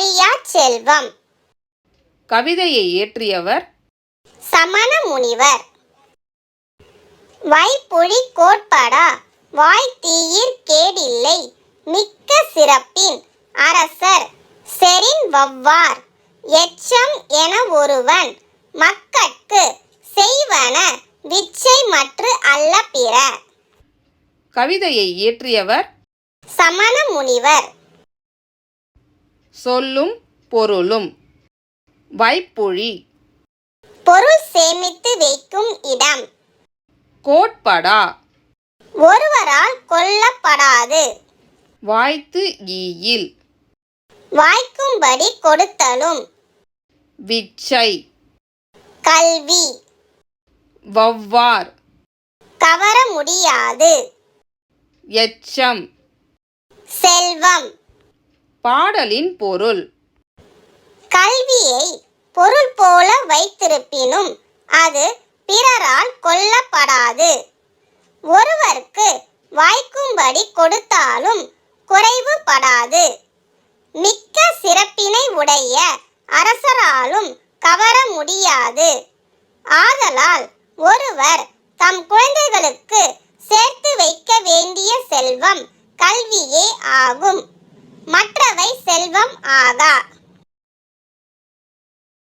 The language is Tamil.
அழியா செல்வம். கவிதையை இயற்றியவர் சமண முனிவர். வைப்புழி கோட்படா? வாய் தீயிற் கேடில்லை. மிக்க சிறப்பின் அரசர் செரின் வவ்வார். எச்சம் என ஒருவன் மக்கட்கு செய்வன விச்சை மற்று அல்ல பிற. கவிதையை இயற்றியவர் சமண முனிவர். சொல்லும் பொருளும். வைப்புழி பொருள் சேமித்து வைக்கும் இடம். கோட்படா. ஒருவரால் கொல்லப்படாது. வாய்த்து ஈயில். வாய்க்கும்படி கொடுத்தலும். விச்சை. கல்வி. வவ்வார். கவர முடியாது. எச்சம். செல்வம். பாடலின் பொருள். கல்வியை பொருள் போல வைத்திருப்பினும் அது பிறரால் கொல்லப்படாது. ஒருவருக்கு வாய்க்கும்படி கொடுத்தாலும் குறைவுபடாது. மிக்க சிறப்பினை உடைய அரசராலும் கவர முடியாது. ஆதலால் ஒருவர் தம் குழந்தைகளுக்கு சேர்த்து வைக்க வேண்டிய செல்வம் கல்வியே ஆகும். மற்றவை செல்வம் ஆகா